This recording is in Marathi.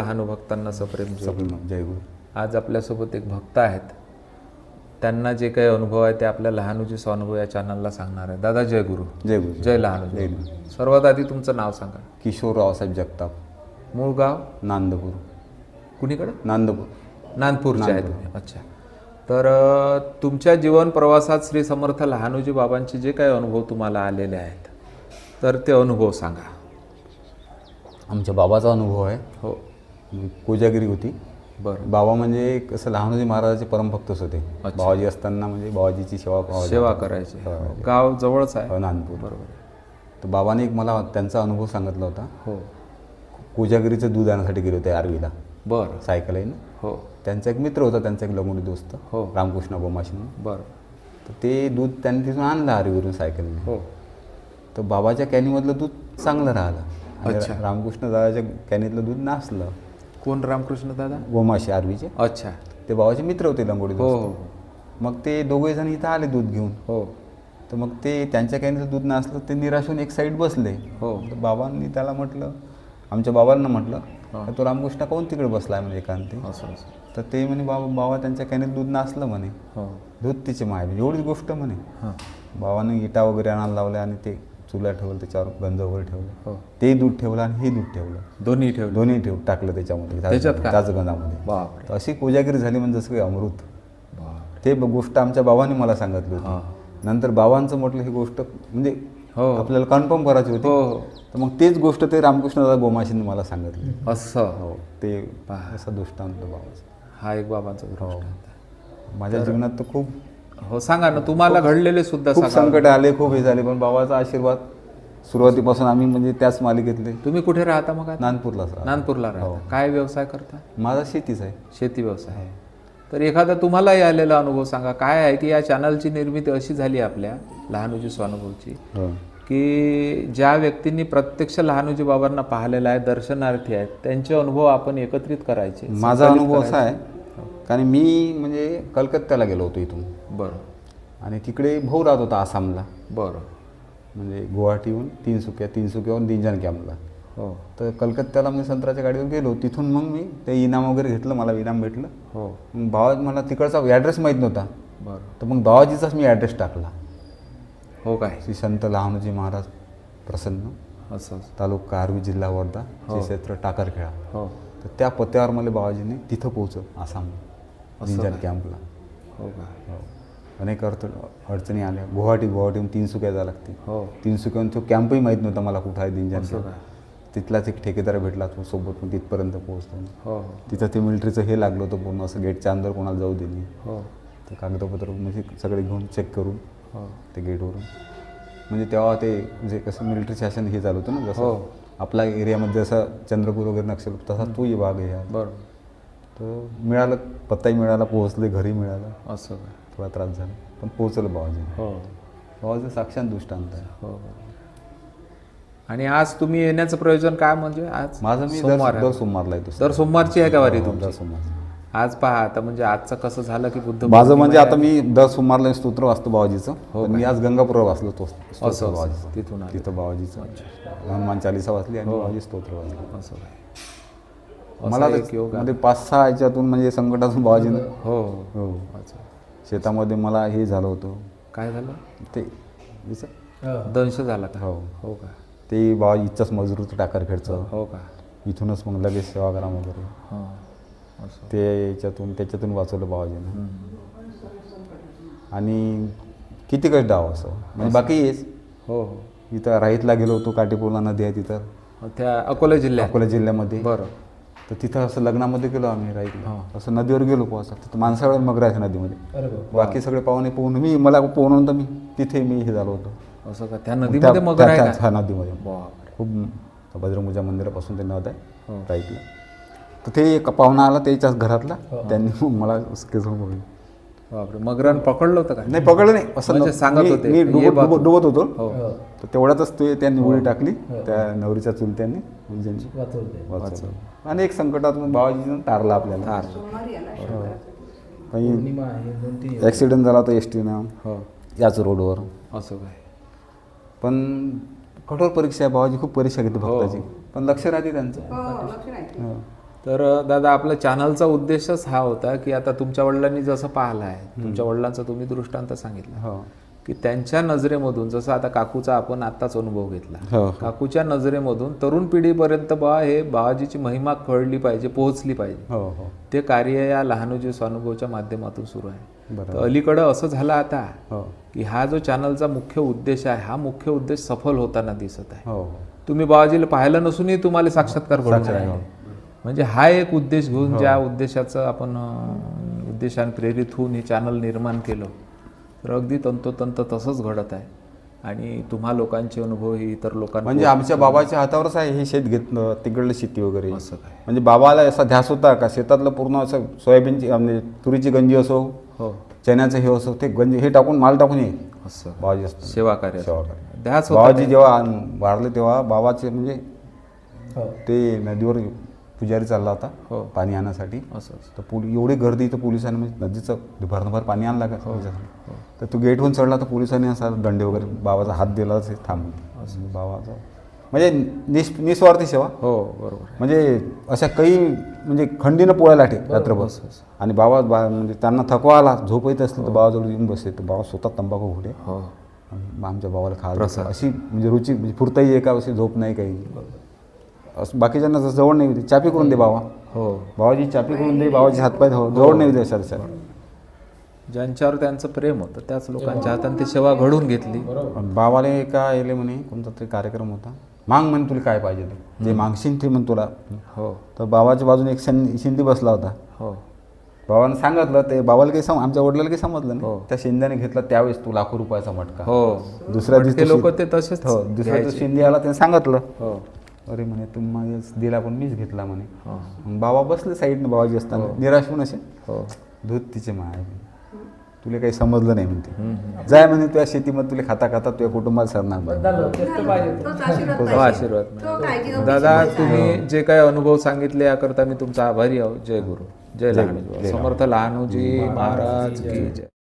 लहानू भक्तांना सप्रेम जय गुरु. सप्रेम जय गुरु. आज आपल्यासोबत एक भक्त आहेत. त्यांना जे काही अनुभव आहे ते आपल्या लहानूजी स्वानुभव या चॅनलला सांगणार आहे. दादा जय गुरु. जय गुरु. जय लहानू जय गुरु. सर्वात आधी तुमचं नाव सांगा. किशोर रावसाहेब जगताप. मूळ गाव? नांदपूर. कुणीकडे? नांदपूर. नागपूरचे आहे तुम्ही अच्छा. तर तुमच्या जीवन प्रवासात श्री समर्थ लहानूजी बाबांचे जे काही अनुभव तुम्हाला आलेले आहेत तर ते अनुभव सांगा. आमच्या बाबाचा अनुभव आहे. हो. कोजागिरी होती. बरं. बाबा म्हणजे कसं लहानोजी महाराजाचे परमभक्तच होते बाबाजी असताना म्हणजे बाबाजीची सेवा सेवा करायची. गाव जवळच आहे. हो, नांदपूर बरोबर. तर बाबाने एक मला त्यांचा अनुभव सांगितला होता. हो. कोजागिरीचं दूध आणण्यासाठी गेले होते आर्वीला. बरं. सायकल आहे ना हो. त्यांचा एक मित्र होता त्यांचा एक लंगोडी दोस्त. हो. रामकृष्ण बोमाशी म्हणून. बरं. तर ते दूध त्यांनी तिथून आणलं आर्वीवरून सायकलने. हो. तर बाबाच्या कॅनीमधलं दूध चांगलं राहिलं. रामकृष्ण दादाच्या कॅनीतलं दूध नासलं. कोण? रामकृष्ण दादा? गोमाशी आर्वीचे. अच्छा. ते बाबाचे मित्र होते लंगोडी हो हो. मग ते दोघे जण इथं आले दूध घेऊन. हो. तर मग ते त्यांच्या कॅनीचं दूध नसलं ते निराश होऊन एक साईड बसले. हो. तर बाबांनी त्याला म्हटलं आमच्या बाबांना म्हटलं तर तो रामकृष्ण काऊन तिकडे बसलाय म्हणजे एकांती असं तर ते म्हणे बाबा बाबा त्यांच्या कॅनीत दूध नासलं म्हणे. हो. दूध तिचे माय एवढीच गोष्ट म्हणे. हां. बाबाने इटा वगैरे आणायला लावल्या आणि ते चुला ठेवलं त्याच्यावर गंज वगैरे ठेवलं. हो. ते दूध ठेवलं आणि हे दूध ठेवलं. दोन्ही ठेवले. दोन्ही ठेव टाकलं त्याच्यामध्ये? त्याच गंधामध्ये तर अशी कोजागिरी झाली म्हणजे जसं काही अमृत. ते गोष्ट आमच्या बाबांनी मला सांगितली हां. होती नंतर बाबांचं म्हटलं ही गोष्ट म्हणजे हो. आपल्याला कन्फर्म करायची होती. हो हो. तर मग तेच गोष्ट ते रामकृष्ण दादा गोमाशीने मला सांगितली. असं. हो. ते. असा दृष्टांत बाबाचा. हा एक बाबांचा आहे. माझ्या जीवनात तर खूप हो सांगा ना तुम्हाला घडलेले सुद्धा खूप सांगा संकट आले खूप हे झाले पण बाबाचा आशीर्वाद सुरुवातीपासून आम्ही म्हणजे त्याच मालिकेतले. तुम्ही कुठे राहता मग आता? नानपूरलाच राहतो. नागपूरला राहता. काय व्यवसाय करता? माझा शेतीच आहे. शेती व्यवसाय. तर एखादा तुम्हालाही आलेला अनुभव सांगा. काय आहे की या चॅनलची निर्मिती अशी झाली आपल्या लहानूजी स्वानुभवची हो. की ज्या व्यक्तींनी प्रत्यक्ष लहानूजी बाबांना पाहिलेलं आहे दर्शनार्थी आहेत त्यांचे अनुभव आपण एकत्रित करायचे माझा अनुभव असा आहे कारण मी म्हणजे कलकत्त्याला गेलो होतो इथून. बरं. आणि तिकडे भाऊ राहत होता आसामला. बरं. म्हणजे गुवाहाटीहून तीनसुक्या तीनसुक्याहून दिंजन कॅम्पला हो. तर कलकत्त्याला मी संत्राच्या गाडीवर गेलो. तिथून मग मी ते इनाम वगैरे घेतलं मला इनाम भेटलं. हो. मग भावा मला तिकडचा ॲड्रेस माहीत नव्हता. बरं. तर मग बाबाजीचाच मी ॲड्रेस टाकला. हो काय? श्री संत लहानोजी महाराज प्रसन्न. असं. तालुका आर्वी जिल्हा वर्धा श्री क्षेत्र टाकरखेडा. हो. तर त्या पत्त्यावर मला बाबाजीने तिथं पोहोचव आसामला. दिंजन कॅम्पला. हो का? हो. अनेक अर्थ अडचणी आल्या. गुवाहाटी गुवाहाटीहून तीनसुक्या जायला लागते हो. तीनसुक्याहून तो कॅम्पही माहीत नव्हता मला कुठं आहे काय तिथलाच एक ठेकेदार भेटला तो सोबत मग तिथपर्यंत पोहोचलो मी. हो. हो तिथं ते मिलिटरीचं हे लागलं होतं पूर्ण असं गेटच्या अंदर कोणाला जाऊ दिली हो. ते कागदपत्र म्हणजे सगळे घेऊन चेक करून हो. ते गेटवरून म्हणजे तेव्हा ते म्हणजे कसं मिलिटरी शासन हे झालं होतं ना हो. जसं आपल्या एरियामध्ये जसं चंद्रपूर वगैरे नक्षल तसा तोही भाग आहे हा. तर मिळालं पत्ताही मिळाला पोहोचले घरी मिळालं. असं काय थोडा त्रास झाला. पण पोहोचलं बाबाजी हो. बाबाचं साक्षात दृष्टांत आहे. हो. हो. आणि आज तुम्ही येण्याचं प्रयोजन काय म्हणजे? आज माझं मी सोमवार दर आहे. सोमवारला येतो दर सोमवारची आहे का वारी हो, तुमची? दर सोमवार आज पहा आता म्हणजे आजचं कसं झालं की बुद्ध माझं म्हणजे आता मी दर सोमवारला स्तोत्र वाचतो बाबाजीचं हो पण मी आज गंगापूरवर वाचलो तो स्तोत्र असं बाबाजीचं तिथून आलं. तिथं बाबाजीचं हनुमान चालिसा वाचली आणि बाबाजी स्तोत्र वाचलं. असं काय मला असा तर एक योग आहे. म्हणजे पाच सहा याच्यातून म्हणजे संकटातून बाबाजीनं हो. हो. हो अच्छा. शेतामध्ये मला हे झालं होतं. काय झालं? ते दंश झाला का? हो. हो का? ते बाबा इच्छाच मजूर होतं टाकरखेडचं हो का? इथूनच मग लगेच सेवाग्राम वगैरे. हो. असं. ते याच्यातून त्याच्यातून वाचवलं बाबाजीनं. आणि किती कष्ट डाव असं. म्हणजे बाकी हेच. हो. हो इथं राईतला गेलो होतो काटेपूरला नदी आहे तिथं. त्या अकोला जिल्ह्यात. अकोला जिल्ह्यामध्ये. बरं. तर तिथं असं लग्नामध्ये गेलो आम्ही राईतला असं नदीवर गेलो पोहायचं तिथं माणसावर आहे नदीमध्ये. बाकी सगळे पाहुणे पोहून मी मला पोहून तर मी तिथे मी हे झालो होतो. असं का? त्या नदीमध्ये मगर त्या नदीमध्ये. खूप बजरंगपूजा मंदिरापासून ते नद आहे. राईटला तर ते एक पाहुणा आला त्याच्याच घरातला. त्यांनी मग मला बोलले बापरे मगरान पकडलं होतं का? नाही पकडलं नाही. असं म्हणजे सांगत मी- होते, मी ये डुबत होतो. हो. तर तेवढ्यातच ते त्यांनी उडी टाकली त्या नवरीच्या चुलत्यांनी वाचवलं आणि एक संकटातून बाबाजीनं तारला आपल्याला. तार. काही पौर्णिमा आहे दोन तीन ॲक्सिडेंट झाला होता एस टीनं हो. याच रोडवर. असं काय? पण कठोर परीक्षा आहे बाबाजी खूप परीक्षा घेते भक्ताची. पण लक्ष राहते त्यांचं. हो हो. तर दादा आपल्या चॅनलचा उद्देशच हा होता की आता तुमच्या वडिलांनी जसं पाहिलं आहे तुमच्या वडिलांचा तुम्ही दृष्टांत सांगितला. हो. की त्यांच्या नजरेमधून जसं आता काकूचा आपण आत्ताच अनुभव घेतला. हो काकूच्या नजरेमधून तरुण पिढीपर्यंत बा हे बाबाजीची महिमा कळली पाहिजे पोहोचली पाहिजे. हो हो. ते कार्य या लहानोजी स्वानुभवच्या माध्यमातून सुरू आहे. अलीकडं असं झालं आता हो. की हा जो चॅनलचा मुख्य उद्देश आहे हा मुख्य उद्देश सफल होताना दिसत आहे. हो हो. तुम्ही बाबाजीला पाहिलं नसूनही तुम्हाला साक्षात्कार राहिले. म्हणजे हा एक उद्देश घेऊन ज्या उद्देशाचं आपण उद्देशाने प्रेरित होऊन हे चॅनल निर्माण केलं तर अगदी तंतोतंत तसंच घडत आहे. आणि तुम्हा लोकांचे अनुभव ही इतर लोकांना म्हणजे आमच्या बाबाच्या हातावरच आहे हे शेत घेतलं तिकडलं शेती वगैरे. असं काय? म्हणजे बाबाला असा ध्यास होता का? शेतातलं पूर्ण असं सोयाबीनची म्हणजे तुरीची गंजी असो हो. चण्याचं हे असो ते गंजी हे टाकून माल टाकून ये. असं बाबाजी असतं सेवा कार्य सेवा कार्य. ध्यास होता बाबाजी जेव्हा वारले तेव्हा बाबाचे म्हणजे ते नदीवर पुजारी चालला होता हो. पाणी आणण्यासाठी असं असं. तर पोली एवढी गर्दी तर पोलिसांनी म्हणजे नदीचं भरभर पाणी आणलं का त्याच्यासाठी. तर तो गेटहून चढला तर पोलिसांनी असा दंडे वगैरे बाबाचा हात दिला ते थांबून. बाबाचा. म्हणजे निस् निस्वार्थी सेवा. हो बरोबर. म्हणजे अशा काही म्हणजे खंडीनं पोळ्या लाटे रात्रभर. असं, असं. आणि बाबा बा म्हणजे त्यांना थकवा आला झोप येत असली तर बाबाजवळ येऊन बसले. तर बाबा स्वतः तंबाखू घुटे हो. आमच्या भावाला खायला अशी म्हणजे रुची म्हणजे पुरताही एका अशी झोप नाही काही. असं बाकीच्यांना जसं जवळ नाही होती. चापी करून दे बाबा. हो. बाबाजी चापी करून दे बाबाजी हातपाय धाव जवळ नाही होते सर सर. ज्यांच्यावर त्यांचं प्रेम होतं त्याच लोकांच्या हाताने ती सेवा घडून घेतली. बाबाला एका येले म्हणे? कोणता तरी कार्यक्रम होता. मांग म्हणे तुला काय पाहिजे ते. जे मागशील ते म्हण तुला. हो. तर बाबाच्या बाजूने एक शिं शिंदी बसला होता. हो. बाबानं सांगितलं ते बाबाला काही सम आमच्या वडिलाला काही समजलं हो. नाही त्या शिंद्याने घेतला त्यावेळेस तू लाखो रुपयाचा मटका. हो. दुसऱ्या दिवशी लोक ते तसेच हो दुसऱ्या दिवशी शिंदे आला त्याने सांगितलं. हो. अरे म्हणे तुम्ही माझ्याच दिला पण मीच घेतला म्हणे. हो. मग बाबा बसले साईडने बाबाजी असताना. निराश होऊन असे हो. दूध तिचे माय तुला काही समजलं नाही म्हणते. जाय म्हणे तुझ्या शेतीमध्ये तुला खाता खाता तुझ्या कुटुंबाला सरणार आशीर्वाद दादा. तुम्ही जे काही अनुभव सांगितले याकरता मी तुमचा आभारी आहो. जय गुरु. जय लहानूजी समर्थ लहानूजी महाराज की जय